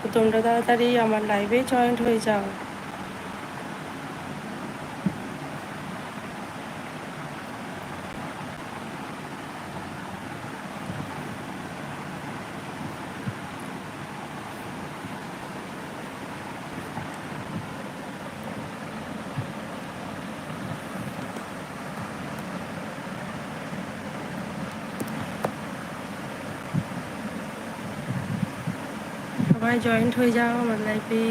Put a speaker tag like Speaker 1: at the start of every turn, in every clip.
Speaker 1: তো তোমরা তাড়াতাড়ি আমার লাইভে জয়েন্ট হয়ে যাও। সবাই জয়েন্ট হয়ে যাও আমার লাইফে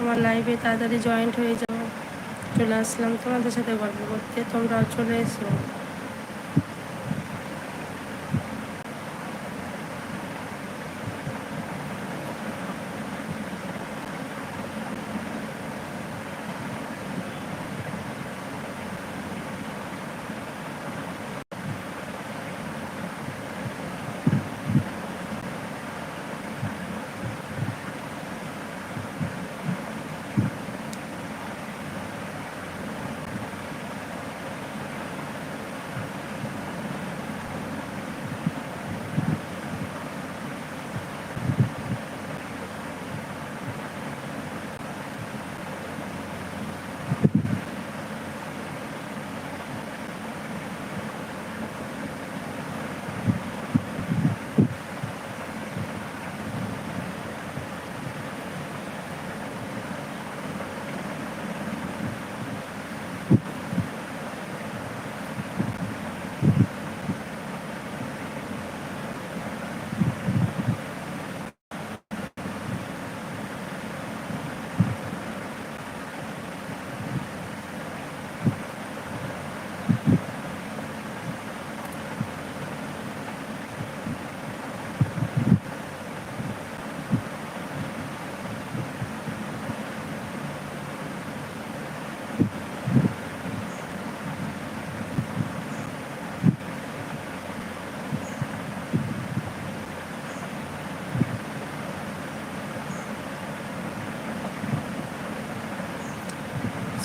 Speaker 1: আমার লাইভে তাড়াতাড়ি জয়েন্ট হয়ে যাও। চলে আসলাম তোমাদের সাথে গল্প করতে। তোমরাও চলে এসো।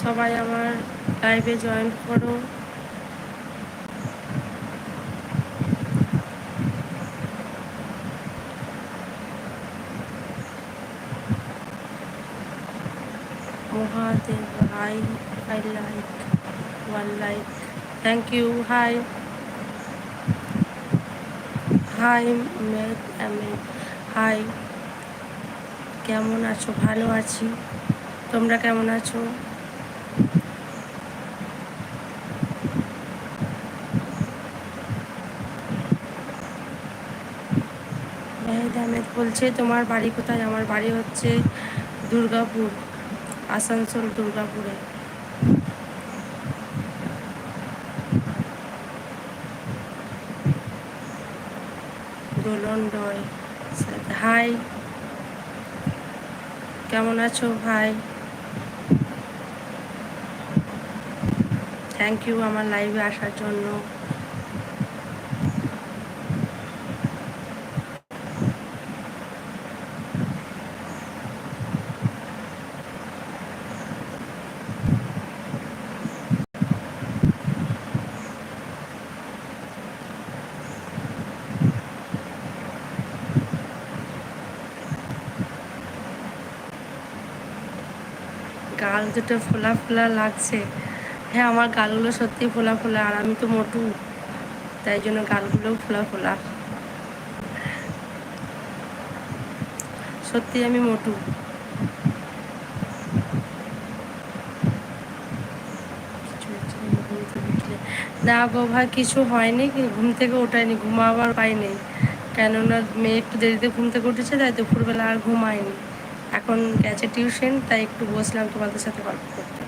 Speaker 1: সবাই আমার লাইভে জয়েন করো। Mahadev hi I like one like thank you hi hi mate আমি হাই কেমন আছো? ভালো আছি। তোমরা কেমন আছো? আহমেদ বলছে, তোমার বাড়ি কোথায়? আমার বাড়ি হচ্ছে দুর্গাপুর, আসানসোল দুর্গাপুরে। দোলন হাই, কেমন আছো ভাই? থ্যাংক ইউ আমার লাইভে আসার জন্য। গাল দুটো ফোলা ফোলা লাগছে। হ্যাঁ আমার গালগুলো সত্যি ফোলা ফোলা, আর আমি তো মোটু। তাই জন্য গালগুলোও ফোলা ফোলা। সত্যি আমি মোটু। না গো ভাই, কিছু হয়নি, ঘুম থেকে ওঠায়নি, ঘুমাবার পাইনি। কেননা মেয়ে একটু দেরিতে ঘুম থেকে উঠেছে, তাই দুপুরবেলা আর ঘুমায়নি। এখন গেছে টিউশন, তাই একটু বসলাম তোমাদের সাথে গল্প করতে।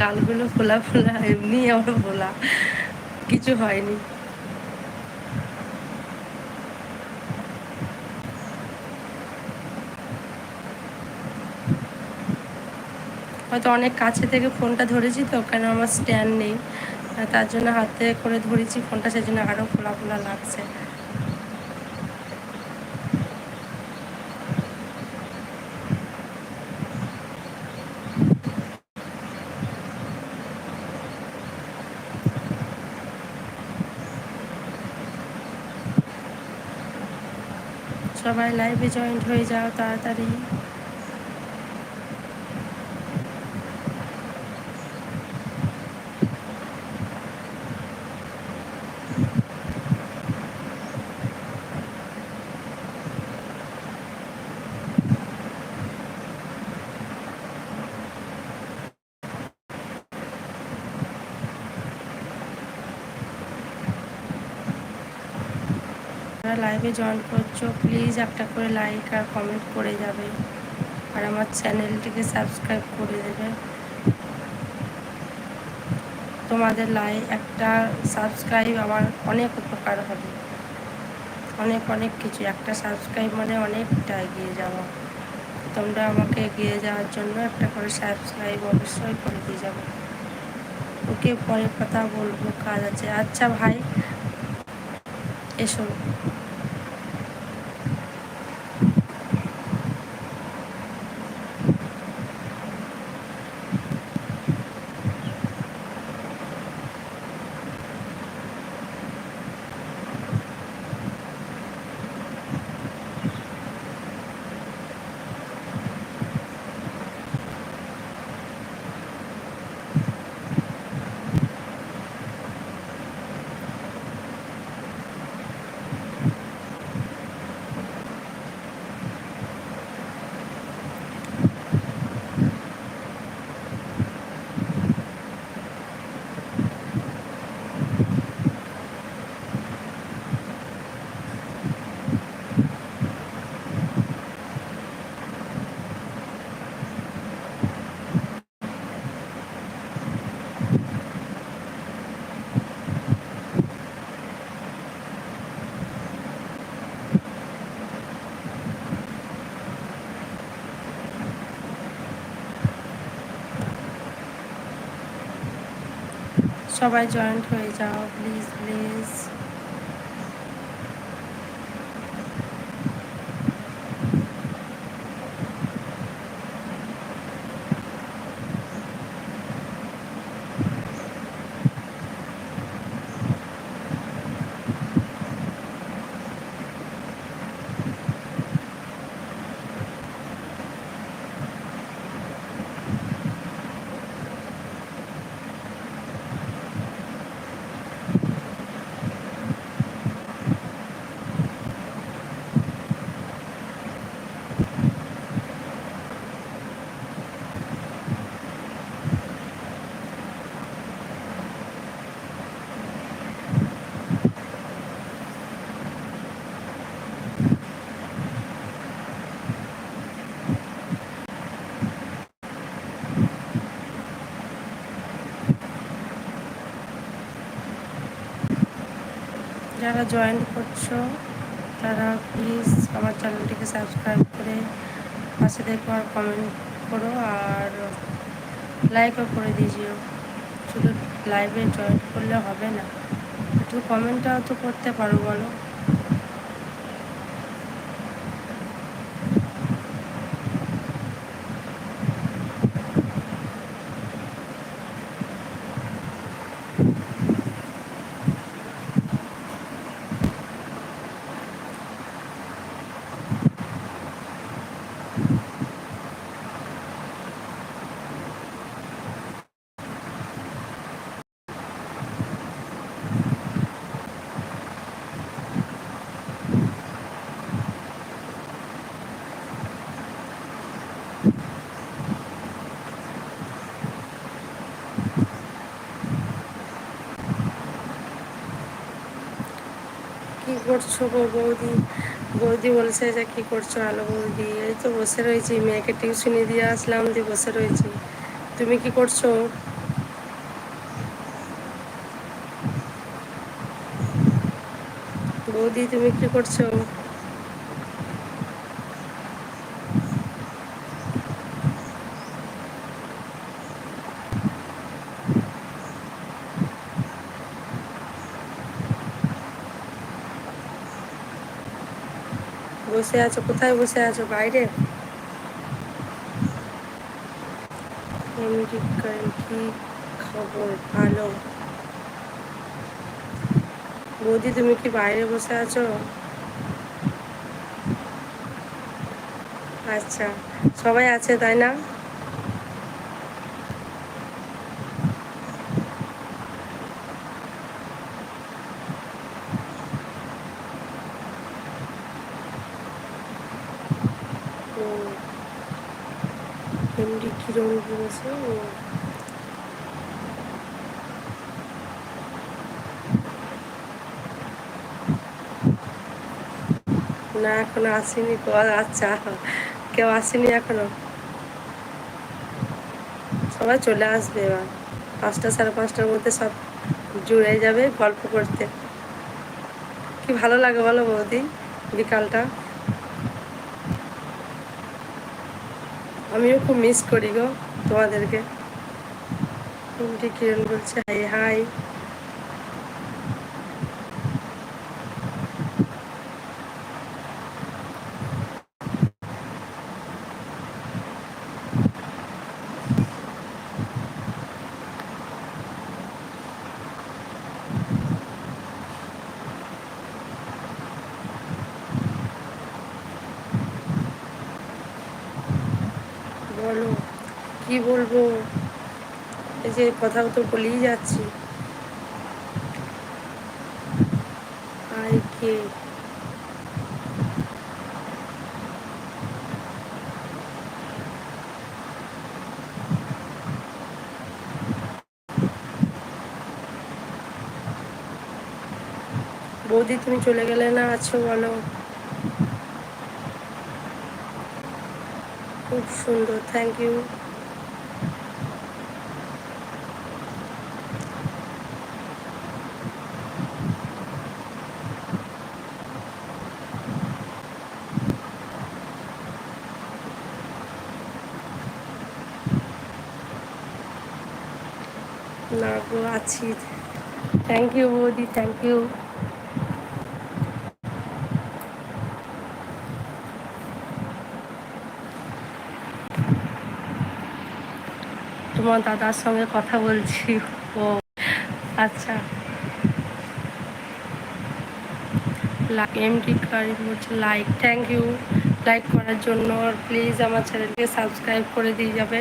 Speaker 1: গালগুলো ফোলা ফোলা, এমনি আমার ফোলা। কিছু হয়নি। হয়তো অনেক কাছে থেকে ফোনটা ধরেছি তো, কেন আমার স্ট্যান্ড নেই। তার জন্য হাতে করে ধরেছি ফোনটা সেই জন্য আরও খোলা খোলা লাগছে। সবাই লাইভে জয়েন্ট হয়ে যাও তাড়াতাড়ি। যারা লাইভে জয়েন করছ প্লিজ একটা করে লাইক আর কমেন্ট করে যাবে। আর আমার চ্যানেলটিকে সাবস্ক্রাইব করে দেবে। তোমাদের লাইক একটা সাবস্ক্রাইব আমার অনেক উপকার হবে। অনেক অনেক কিছু। একটা সাবস্ক্রাইব মানে অনেকটা এগিয়ে যাওয়া। তোমরা আমাকে এগিয়ে যাওয়ার জন্য একটা করে সাবস্ক্রাইব অবশ্যই করে দিয়ে যাব। ওকে, পরে কথা বলব, কাজ আছে। আচ্ছা ভাই এসো। সবাই জয়েন্ট হয়ে যাও প্লিজ প্লিজ যারা জয়েন করছ, তারা প্লিজ আমার চ্যানেলটিকে সাবস্ক্রাইব করে পাশে দেখো আর কমেন্ট করো আর লাইকও করে দিজিও শুধু লাইভে জয়েন করলে হবে না। একটু কমেন্টটাও তো করতে পারো বলো। করছ গো বৌদি? বৌদি বলছে যে, কি করছ আলো বৌদি? এই তো বসে রয়েছি। মেয়েকে টিউশনি দিয়ে আসলাম, দিয়ে বসে রয়েছি। তুমি কি করছ? বৌদি, তুমি কি করছ? বসে আছো? কোথায় বসে আছো? বাইরে? কি খবর? ভালো। বৌদি, তুমি কি বাইরে বসে আছো? আচ্ছা সবাই আছে, তাই না ও কিরম বলেছে ও না, এখনও আসেনি কল আচ্ছা কেউ আসেনি এখনও? সবাই চলে আসবে এবার, পাঁচটা সাড়ে পাঁচটার মধ্যে সব জুড়ে যাবে গল্প করতে। কি ভালো লাগে বলো বৌদি, বিকালটা? আমিও খুব মিস করি গো তোমাদেরকে। কিরণ বলছে? হাই হাই বলো, কি বলব? এই যে কথা তো বলেই যাচ্ছি। আই কে? বৌদি, তুমি চলে গেলে না আছো বলো? খুব সুন্দর থ্যাংক ইউ না গো আছি। থ্যাংক ইউ বৌদি থ্যাংক ইউ তোমার দাদার সঙ্গে কথা বলছি। ও আচ্ছা। এমডি কারিম বলছে লাইক থ্যাংক ইউ লাইক করার জন্য আর প্লিজ আমার চ্যানেলকে সাবস্ক্রাইব করে দিয়ে যাবে।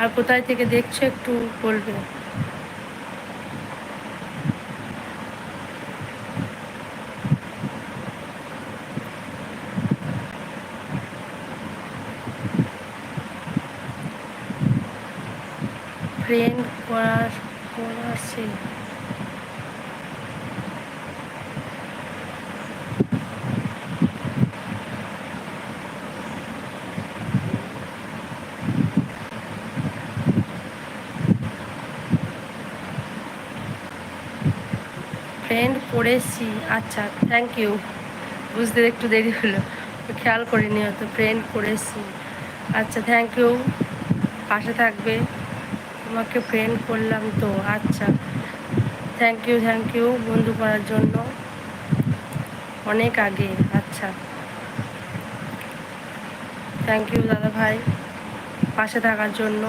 Speaker 1: আর কোথায় থেকে দেখছ একটু বলবে ফ্রেন্ড করার করাছে ফ্রেন্ড করেছি। আচ্ছা থ্যাংক ইউ বুঝতে একটু দেরি হলো। খেয়াল করিনি হয়তো ফ্রেন্ড করেছি। আচ্ছা থ্যাংক ইউ পাশে থাকবে। তোমাকে ফ্রেন্ড করলাম তো আচ্ছা। থ্যাংক ইউ থ্যাংক ইউ বন্ধু করার জন্য। অনেক আগে আচ্ছা। থ্যাংক ইউ দাদা ভাই পাশে থাকার জন্য।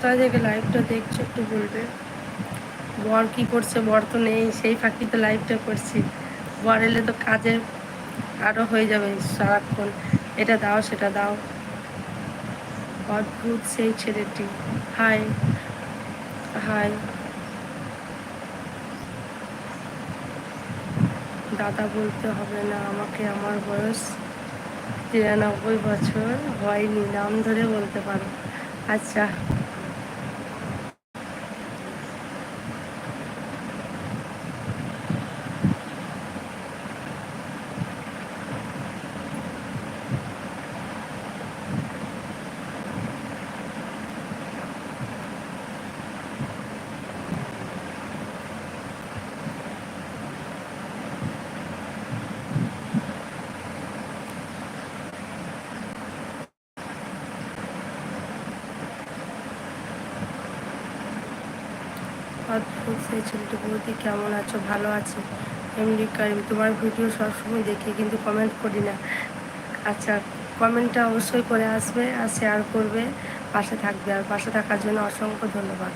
Speaker 1: কোথায় থেকে লাইভটা দেখছ একটু বলবে? বর কি করছে? বর তো নেই, সেই ফাঁকিতে লাইভটা করছি। বর এলে তো কাজে আরও হয়ে যাবে সারাক্ষণ। এটা দাও, সেটা দাও। অদ্ভুত সেই ছেলেটি। হাই হাই দাদা বলতে হবে না, আমাকে আমার বয়স তিরানব্বই বছর হয়নি, নাম ধরে বলতে পারো। আচ্ছা অদ্ভুত সেই ছেলেটি বৌদি কেমন আছো? ভালো আছে? এমনি কারিম তোমার ভিডিও সবসময় দেখি কিন্তু কমেন্ট করি না। আচ্ছা কমেন্টটা অবশ্যই করে আসবে আর শেয়ার করবে, পাশে থাকবে। আর পাশে থাকার জন্য অসংখ্য ধন্যবাদ।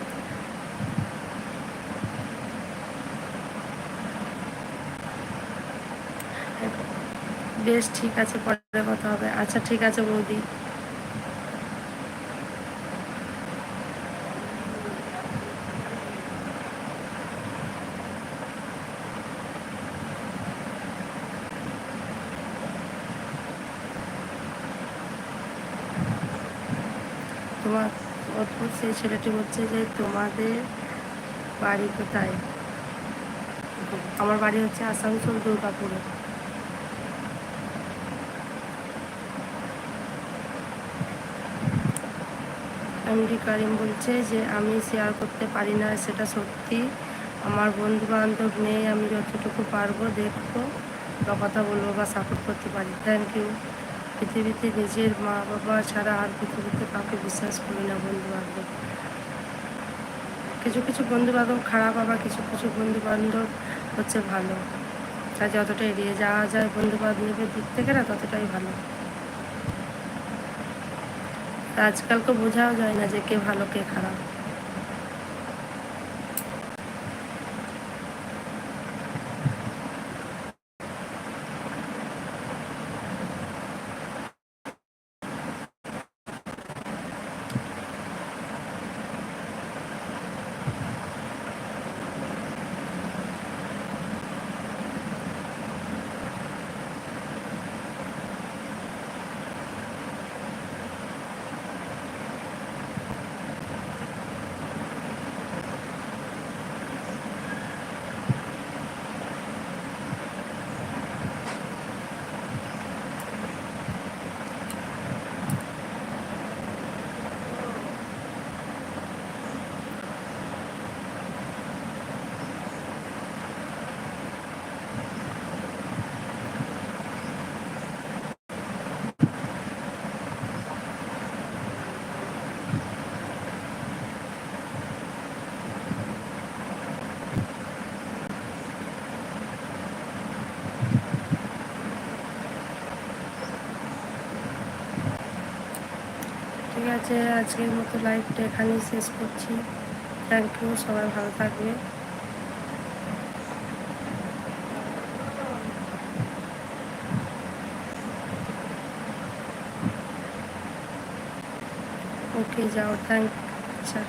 Speaker 1: বেশ, ঠিক আছে, পরে কথা হবে। আচ্ছা ঠিক আছে, বৌদি তোমার অদ্ভুত সেই ছেলেটি বলছে যে, তোমাদের বাড়ি কোথায়? আমার বাড়ি হচ্ছে আসানসোল দুর্গাপুরে। এমডি কারিম বলছে যে, আমি শেয়ার করতে পারি না, সেটা সত্যি। আমার বন্ধু বান্ধব নেই, আমি যতটুকু পারব দেখব বা কথা বলব বা সাপোর্ট করতে পারি। থ্যাংক ইউ পৃথিবীতে নিজের মা বাবা ছাড়া আর পৃথিবীতে কাউকে বিশ্বাস করি না বন্ধু বান্ধব কিছু কিছু বন্ধু বান্ধব খারাপ, আবার কিছু কিছু বন্ধু বান্ধব হচ্ছে ভালো। তা যতটা এড়িয়ে যাওয়া যায় বন্ধু বান্ধবের দিক থেকে না, ততটাই ভালো। আজকাল তো বোঝাও যায় না যে কে ভালো, কে খারাপ। আছে আজকের মতো লাইভটা এখানেই শেষ করছি। থ্যাংক ইউ সবাই ভালো থাকবে ওকে যাও থ্যাংক আচ্ছা